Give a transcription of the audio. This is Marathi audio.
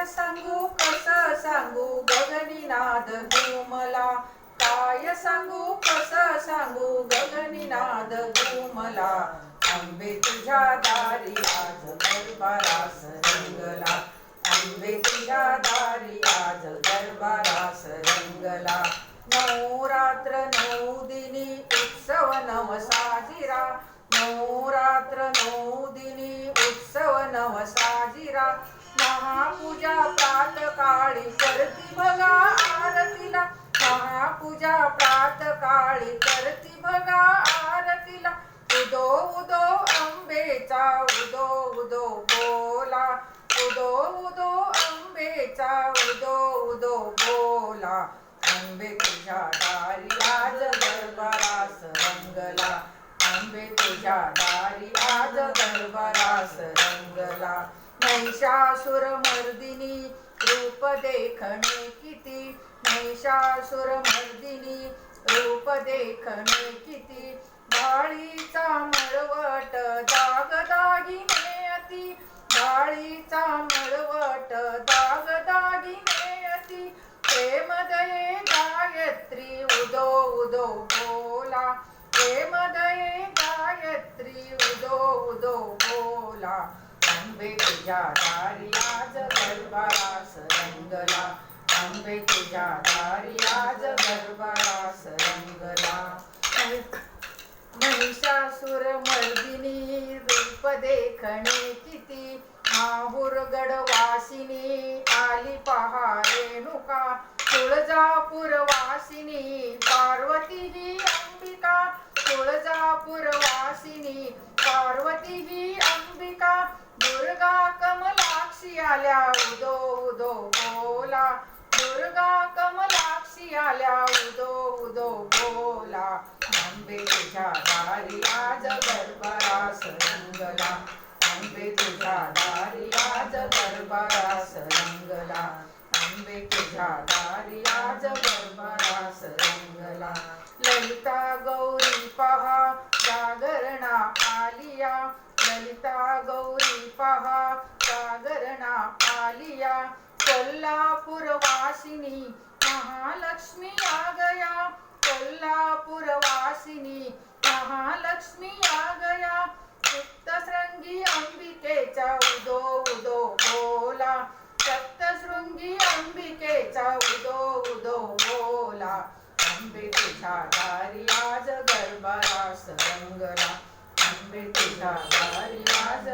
काय सांगू कस सांगू? गगनीनाद घुमला काय सांगू? कस सांगू? गगनीनाद घुमला आंबे तुझ्या दारी आज दरबारास रंगला आंबे तुझ्या दारी आज दरबारास रंगला नऊ रात्र नऊ दिनी उत्सव नव साजिरा. नऊ रात्र नऊ दिनी उत्सव नव साजिरा. महापूजा प्रात काळी करती बघा आरतीला. महापूजा प्रात काळी करती बघा आरतीला. उदो उदो अंबेचा उदो उदो बोला. उदो उदो अंबेचा उदो उदो बोला. अंबे तुझ्या दारी आज दरबारास रंगला. अंबे तुझ्या दारी आज दरबारास रंगला. महिषासुर मर्दिनी रूप देखणे किती? महिषासुर मर्दिनी रूप देखणे किती? बाळीचा मळवट दागदागिने अति. बाळीचा मळवट दागदागिने अति. प्रेमदये गायत्री उदो उदो बोला. प्रेमदये गायत्री उदो उदो बोला. आंबे तुझ्या दारियाज आज रंगला आंबे तुझ्या दारियाज आज रंगला महिषासुर मर्दिनी रूप देखणे किती? माहूर गडवासिनी आली पहा रेणुका. तुळजापूर वासिनी पार्वती ही अंबिका. तुळजापूर वासिनी पार्वती ही अंबिका दुर्गा कमलाक्षी आल्या उदो उदो बोला दुर्गा कमलाक्षी आल्या उदो उदो बोला आंबे तुझ्या दारी आज सरंगला रंगला आंबे तुझ्या दारी आज दरबारास रंगला आंबे तुझ्या दारी आज दरबारास ललिता गौरी पहा जागरणा आलिया. ललिता गौरी पहा जागरणा आलिया. कोल्हापूरवासिनी महालक्ष्मी आगया कोल्हापूरवासिनी महालक्ष्मी आ गया. चित्तशृंगी अंबिकेचा उदो उदो बोला. सप्तशृंगी अंबिकेचा उदो उदो बोला. आंबे तुझ्या दारी आज गरबारास रंगला आंबे तुझ्या दारी आज